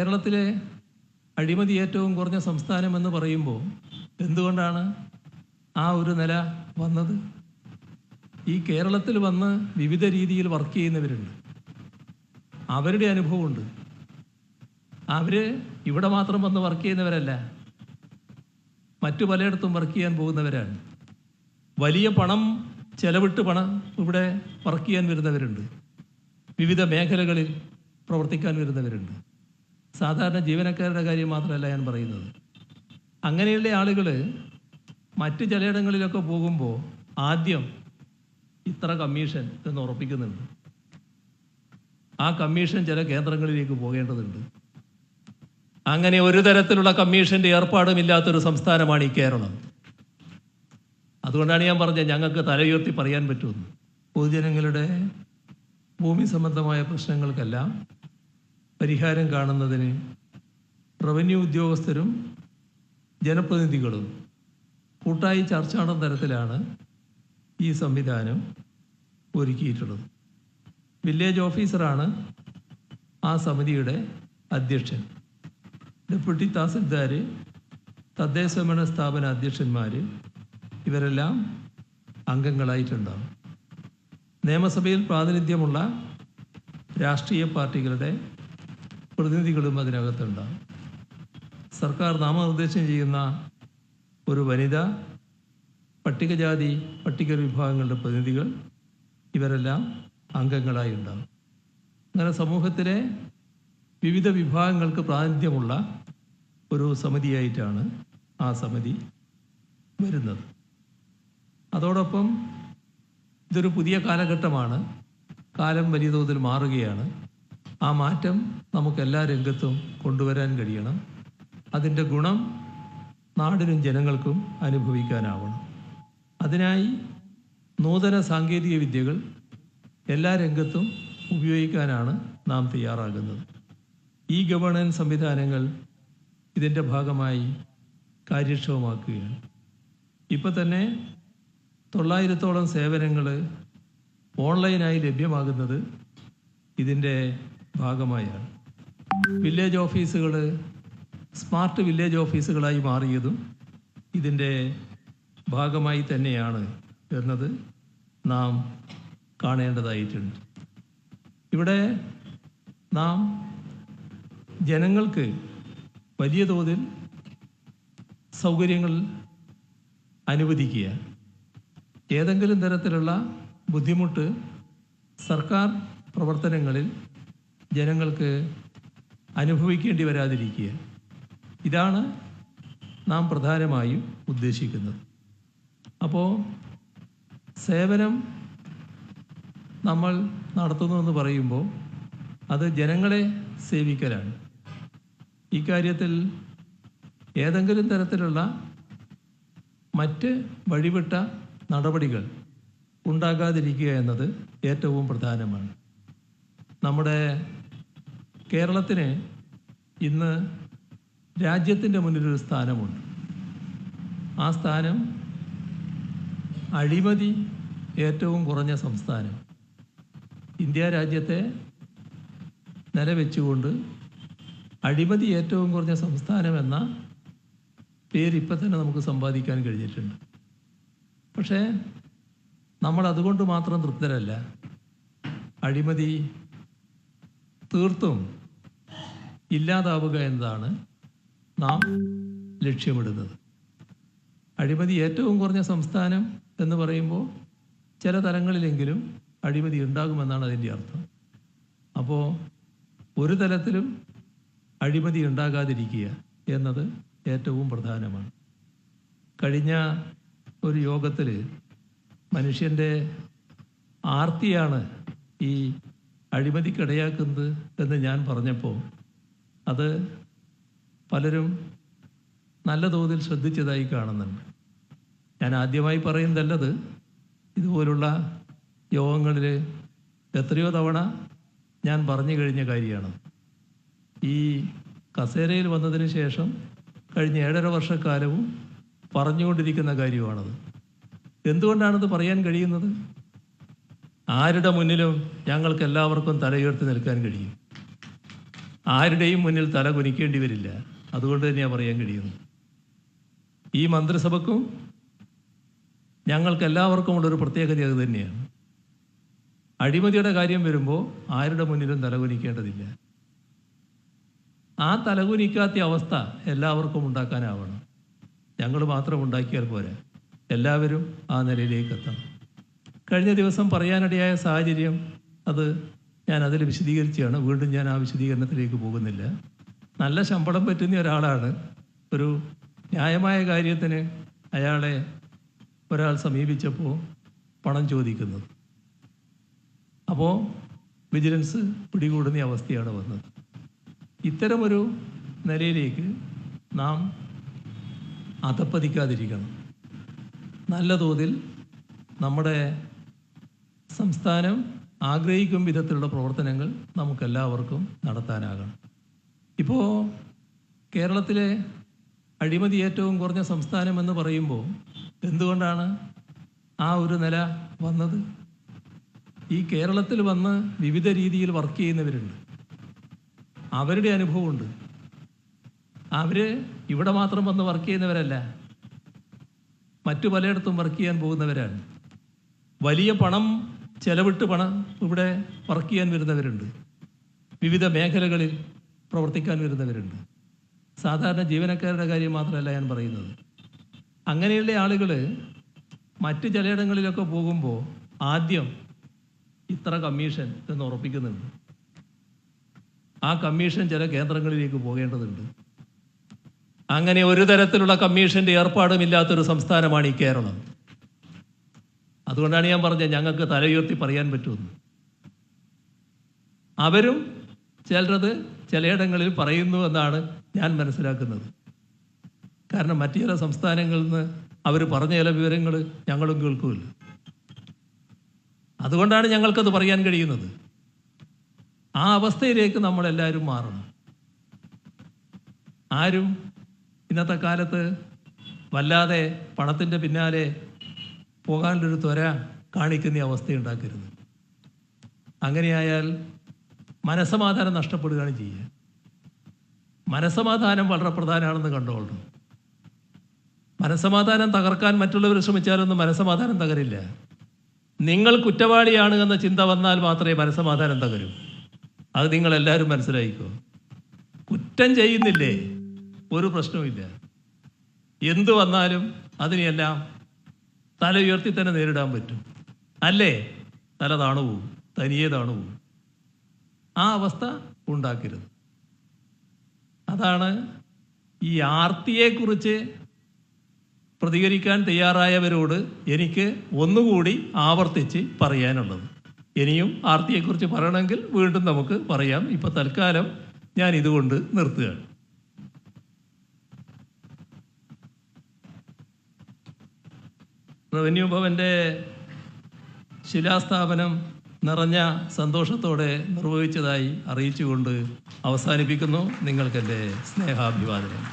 കേരളത്തിലെ അഴിമതി ഏറ്റവും കുറഞ്ഞ സംസ്ഥാനം എന്ന് പറയുമ്പോൾ എന്തുകൊണ്ടാണ് ആ ഒരു നില വന്നത്? ഈ കേരളത്തിൽ വന്ന് വിവിധ രീതിയിൽ വർക്ക് ചെയ്യുന്നവരുണ്ട്. അവരുടെ അനുഭവമുണ്ട്. അവർ ഇവിടെ മാത്രം വന്ന് വർക്ക് ചെയ്യുന്നവരല്ല. മറ്റു പലയിടത്തും വർക്ക് ചെയ്യാൻ പോകുന്നവരാണ്. വലിയ പണം ചെലവിട്ട് പണം ഇവിടെ വർക്ക് ചെയ്യാൻ വരുന്നവരുണ്ട്. വിവിധ മേഖലകളിൽ പ്രവർത്തിക്കാൻ വരുന്നവരുണ്ട്. സാധാരണ ജീവനക്കാരുടെ കാര്യം മാത്രമല്ല ഞാൻ പറയുന്നത്. അങ്ങനെയുള്ള ആളുകൾ മറ്റ് ചിലയിടങ്ങളിലൊക്കെ പോകുമ്പോൾ ആദ്യം ഇത്ര കമ്മീഷൻ എന്ന് ഉറപ്പിക്കുന്നുണ്ട്. ആ കമ്മീഷൻ ചില കേന്ദ്രങ്ങളിലേക്ക് പോകേണ്ടതുണ്ട്. അങ്ങനെ ഒരു തരത്തിലുള്ള കമ്മീഷന്റെ ഏർപ്പാടും ഇല്ലാത്തൊരു സംസ്ഥാനമാണ് ഈ കേരളം. അതുകൊണ്ടാണ് ഞാൻ പറഞ്ഞത് ഞങ്ങൾക്ക് തലയുയർത്തി പറയാൻ പറ്റുമെന്ന്. പൊതുജനങ്ങളുടെ ഭൂമി സംബന്ധമായ പ്രശ്നങ്ങൾക്കെല്ലാം പരിഹാരം കാണുന്നതിന് റവന്യൂ ഉദ്യോഗസ്ഥരും ജനപ്രതിനിധികളും കൂട്ടായി ചർച്ച നടന്ന തരത്തിലാണ് ഈ സംവിധാനം ഒരുക്കിയിട്ടുള്ളത്. വില്ലേജ് ഓഫീസറാണ് ആ സമിതിയുടെ അധ്യക്ഷൻ. ഡെപ്യൂട്ടി തഹസിൽദാർ തദ്ദേശഭരണ സ്ഥാപന അധ്യക്ഷന്മാർ ഇവരെല്ലാം അംഗങ്ങളായിട്ടുണ്ടാവും. നിയമസഭയിൽ പ്രാതിനിധ്യമുള്ള രാഷ്ട്രീയ പാർട്ടികളുടെ പ്രതിനിധികളും അതിനകത്തുണ്ടാകും സർക്കാർ നാമനിർദ്ദേശം ചെയ്യുന്ന ഒരു വനിത പട്ടികജാതി പട്ടിക വിഭാഗങ്ങളുടെ പ്രതിനിധികൾ ഇവരെല്ലാം അംഗങ്ങളായി ഉണ്ടാകും അങ്ങനെ സമൂഹത്തിലെ വിവിധ വിഭാഗങ്ങൾക്ക് പ്രാതിനിധ്യമുള്ള ഒരു സമിതിയായിട്ടാണ് ആ സമിതി വരുന്നത്. അതോടൊപ്പം ഇതൊരു പുതിയ കാലഘട്ടമാണ്. കാലം വലിയ തോതിൽ മാറുകയാണ്. ആ മാറ്റം നമുക്ക് എല്ലാ രംഗത്തും കൊണ്ടുവരാൻ കഴിയണം. അതിന്റെ ഗുണം നാടിനും ജനങ്ങൾക്കും അനുഭവിക്കാനാവണം. അതിനായി നൂതന സാങ്കേതിക വിദ്യകൾ എല്ലാ രംഗത്തും ഉപയോഗിക്കാനാണ് നാം തയ്യാറാകുന്നത്. ഈ ഗവേണൻസ് സംവിധാനങ്ങൾ ഇതിന്റെ ഭാഗമായി കാര്യക്ഷമമാക്കുകയാണ്. ഇപ്പം തന്നെ തൊള്ളായിരത്തോളം സേവനങ്ങൾ ഓൺലൈനായി ലഭ്യമാകുന്നത് ഇതിന്റെ ഭാഗമായാണ്. വില്ലേജ് ഓഫീസുകൾ സ്മാർട്ട് വില്ലേജ് ഓഫീസുകളായി മാറിയതും ഇതിന്റെ ഭാഗമായി തന്നെയാണ് എന്നത് നാം കാണേണ്ടതായിട്ടുണ്ട്. ഇവിടെ നാം ജനങ്ങൾക്ക് വലിയ തോതിൽ സൗകര്യങ്ങൾ അനുവദിക്കുക. ഏതെങ്കിലും തരത്തിലുള്ള ബുദ്ധിമുട്ട് സർക്കാർ പ്രവർത്തനങ്ങളിൽ ജനങ്ങൾക്ക് അനുഭവിക്കേണ്ടി വരാതിരിക്കുക. ഇതാണ് നാം പ്രധാനമായും ഉദ്ദേശിക്കുന്നത്. അപ്പോൾ സേവനം നമ്മൾ നടത്തുന്നു എന്ന് പറയുമ്പോൾ അത് ജനങ്ങളെ സേവിക്കലാണ്. ഇക്കാര്യത്തിൽ ഏതെങ്കിലും തരത്തിലുള്ള മറ്റ് വഴിവിട്ട നടപടികൾ ഉണ്ടാകാതിരിക്കുക എന്നത് ഏറ്റവും പ്രധാനമാണ്. നമ്മുടെ കേരളത്തിന് ഇന്ന് രാജ്യത്തിന്റെ മുന്നിലൊരു സ്ഥാനമുണ്ട്. ആ സ്ഥാനം അഴിമതി ഏറ്റവും കുറഞ്ഞ സംസ്ഥാനം. ഇന്ത്യ രാജ്യത്തെ നിലവെച്ചുകൊണ്ട് അഴിമതി ഏറ്റവും കുറഞ്ഞ സംസ്ഥാനം എന്ന പേര് ഇപ്പം തന്നെ നമുക്ക് സമ്പാദിക്കാൻ കഴിഞ്ഞിട്ടുണ്ട്. പക്ഷേ നമ്മൾ അതുകൊണ്ട് മാത്രം തൃപ്തരല്ല. അഴിമതി തീർത്തും ഇല്ലാതാവുക എന്നതാണ് നാം ലക്ഷ്യമിടുന്നത്. അഴിമതി ഏറ്റവും കുറഞ്ഞ സംസ്ഥാനം എന്ന് പറയുമ്പോൾ ചില തലങ്ങളിലെങ്കിലും അഴിമതി ഉണ്ടാകുമെന്നാണ് അതിന്റെ അർത്ഥം. അപ്പോൾ ഒരു തലത്തിലും അഴിമതി ഉണ്ടാകാതിരിക്കുക എന്നത് ഏറ്റവും പ്രധാനമാണ്. കഴിഞ്ഞ ഒരു യോഗത്തിൽ മനുഷ്യന്റെ ആർത്തിയാണ് ഈ അഴിമതിക്കിടയാക്കുന്നത് എന്ന് ഞാൻ പറഞ്ഞപ്പോൾ അത് പലരും നല്ല തോതിൽ ശ്രദ്ധിച്ചതായി കാണുന്നുണ്ട്. ഞാൻ ആദ്യമായി പറയുന്നതല്ലത് ഇതുപോലുള്ള യോഗങ്ങളിൽ എത്രയോ തവണ ഞാൻ പറഞ്ഞു കഴിഞ്ഞ കാര്യമാണ്. ഈ കസേരയിൽ വന്നതിന് ശേഷം കഴിഞ്ഞ ഏഴര വർഷക്കാലവും പറഞ്ഞുകൊണ്ടിരിക്കുന്ന കാര്യമാണത്. എന്തുകൊണ്ടാണിത് പറയാൻ കഴിയുന്നത്? ആരുടെ മുന്നിലും ഞങ്ങൾക്ക് എല്ലാവർക്കും തലയുയർത്തി നിൽക്കാൻ കഴിയും. ആരുടെയും മുന്നിൽ തല കുനിക്കേണ്ടി വരില്ല. അതുകൊണ്ട് തന്നെയാണ് പറയാൻ കഴിയുന്നു ഈ മന്ത്രിസഭക്കും ഞങ്ങൾക്ക് എല്ലാവർക്കും ഉള്ളൊരു പ്രത്യേകത അത് തന്നെയാണ്. അഴിമതിയുടെ കാര്യം വരുമ്പോൾ ആരുടെ മുന്നിലും തലകുനിക്കേണ്ടതില്ല ആ തലകുനിക്കാത്ത അവസ്ഥ എല്ലാവർക്കും ഉണ്ടാക്കാനാവണം. ഞങ്ങൾ മാത്രം ഉണ്ടാക്കിയാൽ പോരാ. എല്ലാവരും ആ നിലയിലേക്ക് എത്തണം. കഴിഞ്ഞ ദിവസം പറയാനിടയായ സാഹചര്യം അത് ഞാൻ അതിൽ വിശദീകരിച്ചാണ് വീണ്ടും ഞാൻ ആ വിശദീകരണത്തിലേക്ക് പോകുന്നില്ല. നല്ല ശമ്പളം പറ്റുന്ന ഒരാളാണ്. ഒരു ന്യായമായ കാര്യത്തിന് അയാളെ ഒരാൾ സമീപിച്ചപ്പോൾ പണം ചോദിക്കുന്നത്. അപ്പോൾ വിജിലൻസ് പിടികൂടുന്ന അവസ്ഥയാണ് വന്നത്. ഇത്തരമൊരു നിലയിലേക്ക് നാം അധപ്പതിക്കാതിരിക്കണം. നല്ല തോതിൽ നമ്മുടെ സംസ്ഥാനം ആഗ്രഹിക്കും വിധത്തിലുള്ള പ്രവർത്തനങ്ങൾ നമുക്കെല്ലാവർക്കും നടത്താനാകണം. ഇപ്പോൾ കേരളത്തിലെ അഴിമതി ഏറ്റവും കുറഞ്ഞ സംസ്ഥാനം എന്ന് പറയുമ്പോൾ എന്തുകൊണ്ടാണ് ആ ഒരു നില വന്നത്? ഈ കേരളത്തിൽ വന്ന് വിവിധ രീതിയിൽ വർക്ക് ചെയ്യുന്നവരുണ്ട്. അവരുടെ അനുഭവമുണ്ട്. അവർ ഇവിടെ മാത്രം വന്ന് വർക്ക് ചെയ്യുന്നവരല്ല. മറ്റു പലയിടത്തും വർക്ക് ചെയ്യാൻ പോകുന്നവരാണ്. വലിയ പണം ചെലവിട്ട് പണം ഇവിടെ വർക്ക് ചെയ്യാൻ വരുന്നവരുണ്ട്. വിവിധ മേഖലകളിൽ പ്രവർത്തിക്കാൻ വരുന്നവരുണ്ട്. സാധാരണ ജീവനക്കാരുടെ കാര്യം മാത്രമല്ല ഞാൻ പറയുന്നത്. അങ്ങനെയുള്ള ആളുകൾ മറ്റ് ചിലയിടങ്ങളിലൊക്കെ പോകുമ്പോൾ ആദ്യം ഇത്ര കമ്മീഷൻ എന്ന് ഉറപ്പിക്കുന്നുണ്ട്. ആ കമ്മീഷൻ ചില കേന്ദ്രങ്ങളിലേക്ക് പോകേണ്ടതുണ്ട്. അങ്ങനെ ഒരു തരത്തിലുള്ള കമ്മീഷന്റെ ഏർപ്പാടുമില്ലാത്തൊരു സംസ്ഥാനമാണ് ഈ കേരളം. അതുകൊണ്ടാണ് ഞാൻ പറഞ്ഞത് ഞങ്ങൾക്ക് തലയുയർത്തി പറയാൻ പറ്റുമെന്ന്. അവരും ചിലരത് ചിലയിടങ്ങളിൽ പറയുന്നു എന്നാണ് ഞാൻ മനസ്സിലാക്കുന്നത്. കാരണം മറ്റു ചില സംസ്ഥാനങ്ങളിൽ നിന്ന് അവർ പറഞ്ഞ ചില വിവരങ്ങൾ ഞങ്ങളും കേൾക്കുമല്ലോ. അതുകൊണ്ടാണ് ഞങ്ങൾക്കത് പറയാൻ കഴിയുന്നത്. ആ അവസ്ഥയിലേക്ക് നമ്മളെല്ലാവരും മാറണം. ആരും ഇന്നത്തെ കാലത്ത് വല്ലാതെ പണത്തിന്റെ പിന്നാലെ പോകാനുള്ളൊരു ത്വര കാണിക്കുന്ന അവസ്ഥയുണ്ടാക്കരുത് അങ്ങനെയായാൽ മനസ്സമാധാനം നഷ്ടപ്പെടുകയാണ് ചെയ്യുക. മനസ്സമാധാനം വളരെ പ്രധാനമാണെന്ന് കണ്ടോളൂ മനസ്സമാധാനം തകർക്കാൻ മറ്റുള്ളവർ ശ്രമിച്ചാലൊന്നും മനസ്സമാധാനം തകരില്ല. നിങ്ങൾ കുറ്റവാളിയാണ് എന്ന ചിന്ത വന്നാൽ മാത്രമേ മനസ്സമാധാനം തകരൂ. അത് നിങ്ങൾ എല്ലാവരും മനസ്സിലായിക്കോ? കുറ്റം ചെയ്യുന്നില്ലേ? ഒരു പ്രശ്നവുമില്ല. എന്തു വന്നാലും അതിനെയെല്ലാം തല ഉയർത്തി തന്നെ നേരിടാൻ പറ്റും. അല്ലേ? തല താണു പോവും. തനിയെ താണു ആ അവസ്ഥ ഉണ്ടാക്കരുത്. അതാണ് ഈ ആർത്തിയെക്കുറിച്ച് പ്രതികരിക്കാൻ തയ്യാറായവരോട് എനിക്ക് ഒന്നുകൂടി ആവർത്തിച്ച് പറയാനുള്ളത്. ഇനിയും ആർത്തിയെക്കുറിച്ച് പറയണമെങ്കിൽ വീണ്ടും നമുക്ക് പറയാം. ഇപ്പം തൽക്കാലം ഞാൻ ഇതുകൊണ്ട് നിർത്തുകയാണ്. റവന്യൂ ഭവന്റെ ശിലാസ്ഥാപനം നിറഞ്ഞ സന്തോഷത്തോടെ നിർവഹിച്ചതായി അറിയിച്ചുകൊണ്ട് അവസാനിപ്പിക്കുന്നു നിങ്ങൾക്കെന്റെ സ്നേഹാഭിവാദനം.